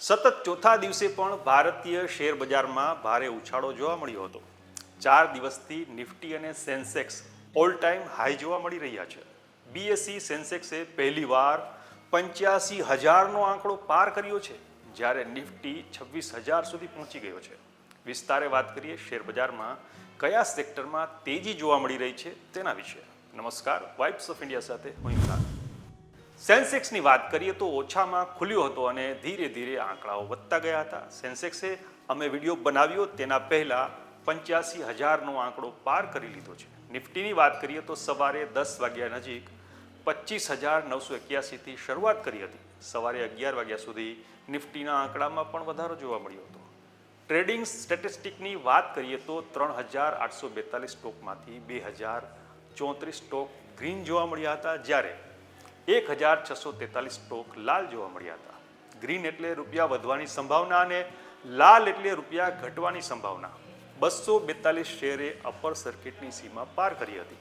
સતત ચોથા દિવસે પણ ભારતીય શેર બજારમાં ભારે ઉછાળો જોવા મળ્યો હતો. ચાર દિવસથી નિફ્ટી અને સેન્સેક્સ ઓલ ટાઈમ હાઈ જોવા મળી રહ્યા છે. બીએસસી સેન્સેક્સે પહેલીવાર પંચ્યાસી હજારનો આંકડો પાર કર્યો છે, જ્યારે નિફ્ટી છવ્વીસ હજાર સુધી પહોંચી ગયો છે. વિસ્તારે વાત કરીએ શેરબજારમાં કયા સેક્ટરમાં તેજી જોવા મળી રહી છે તેના વિશે. નમસ્કાર વાઇબ્સ ઓફ ઇન્ડિયા સાથે હું ઇમરાન સેન્સેક્સની વાત કરીએ તો ઓછામાં ખુલ્યો હતો અને ધીરે ધીરે આંકડાઓ વધતા ગયા હતા. સેન્સેક્સે અમે વીડિયો બનાવ્યો તેના પહેલાં પંચ્યાસી હજારનો આંકડો પાર કરી લીધો છે. નિફ્ટીની વાત કરીએ તો સવારે દસ વાગ્યા નજીક પચીસ હજાર નવસો એક્યાસીથી શરૂઆત કરી હતી. સવારે અગિયાર વાગ્યા સુધી નિફ્ટીના આંકડામાં પણ વધારો જોવા મળ્યો હતો. ટ્રેડિંગ સ્ટેટિસ્ટિકની વાત કરીએ તો ત્રણ હજાર આઠસો બેતાલીસ સ્ટોકમાંથી બે હજાર ચોત્રીસ સ્ટોક ગ્રીન જોવા મળ્યા હતા. જ્યારે એક હજાર છસો તેતાલીસ સ્ટોક લાલ જોવા મળ્યા હતા. ગ્રીન એટલે રૂપિયા વધવાની સંભાવના અને લાલ એટલે રૂપિયા ઘટવાની સંભાવના. બસો બેતાલીસ શેરે અપર સર્કિટની સીમા પાર કરી હતી.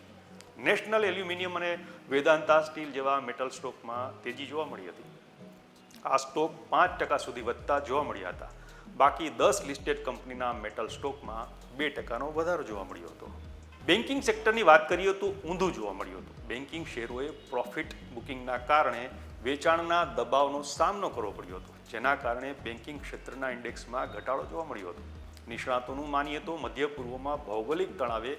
નેશનલ એલ્યુમિનિયમ અને વેદાંતા સ્ટીલ જેવા મેટલ સ્ટોકમાં તેજી જોવા મળી હતી. આ સ્ટોક પાંચ ટકા સુધી વધતા જોવા મળ્યા હતા. બાકી દસ લિસ્ટેડ કંપનીના મેટલ સ્ટોકમાં બે ટકાનો વધારો જોવા મળ્યો હતો. બેન્કિંગ સેક્ટરની વાત કરીએ તો ઊંધું જોવા મળ્યું હતું. બેન્કિંગ શેરોએ પ્રોફિટ બુકિંગના કારણે વેચાણના દબાવનો સામનો કરવો પડ્યો હતો, જેના કારણે બેન્કિંગ ક્ષેત્રના ઇન્ડેક્સમાં ઘટાડો જોવા મળ્યો હતો. નિષ્ણાતોનું માનીએ તો મધ્ય પૂર્વમાં ભૌગોલિક તણાવે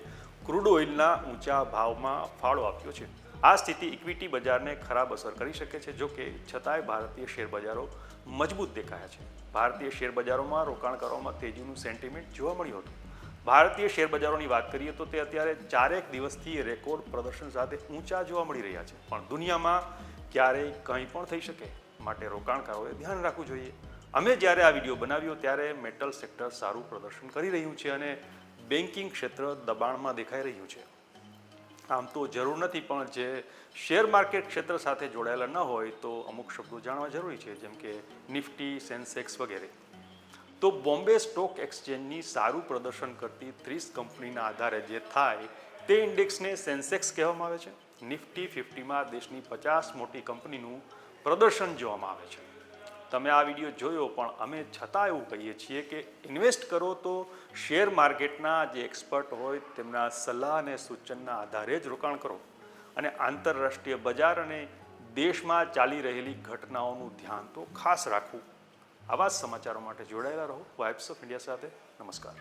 ક્રૂડ ઓઇલના ઊંચા ભાવમાં ફાળો આપ્યો છે. આ સ્થિતિ ઇક્વિટી બજારને ખરાબ અસર કરી શકે છે, જોકે છતાંય ભારતીય શેરબજારો મજબૂત દેખાયા છે. ભારતીય શેરબજારોમાં રોકાણ કરવામાં તેજીનું સેન્ટિમેન્ટ જોવા મળ્યું હતું. ભારતીય શેર બજારોની વાત કરીએ તો તે અત્યારે ચારેક દિવસથી રેકોર્ડ પ્રદર્શન સાથે ઊંચા જોવા મળી રહ્યા છે. પણ દુનિયામાં ક્યારેય કંઈ પણ થઈ શકે માટે રોકાણકારોએ ધ્યાન રાખવું જોઈએ. અમે જ્યારે આ વીડિયો બનાવ્યો ત્યારે મેટલ સેક્ટર સારું પ્રદર્શન કરી રહ્યું છે અને બેન્કિંગ ક્ષેત્ર દબાણમાં દેખાઈ રહ્યું છે. આમ તો જરૂર નથી, પણ જે શેર માર્કેટ ક્ષેત્ર સાથે જોડાયેલા ન હોય તો અમુક શબ્દો જાણવા જરૂરી છે, જેમ કે નિફ્ટી, સેન્સેક્સ વગેરે. તો બોમ્બે સ્ટોક એક્સચેન્જની સારું પ્રદર્શન કરતી ત્રીસ કંપનીના આધારે જે થાય તે ઇન્ડેક્સને સેન્સેક્સ કહેવામાં આવે છે. નિફ્ટી ફિફ્ટીમાં દેશની પચાસ મોટી કંપનીનું પ્રદર્શન જોવામાં આવે છે. તમે આ વીડિયો જોયો, પણ અમે છતાં એવું કહીએ છીએ કે ઇન્વેસ્ટ કરો તો શેર માર્કેટના જે એક્સપર્ટ હોય તેમના સલાહ અને સૂચનના આધારે જ રોકાણ કરો. અને આંતરરાષ્ટ્રીય બજાર અને દેશમાં ચાલી રહેલી ઘટનાઓનું ધ્યાન તો ખાસ રાખવું. આવા જ સમાચારો માટે જોડાયેલા રહો. વાઇબ્સ ઓફ ઇન્ડિયા સાથે નમસ્કાર.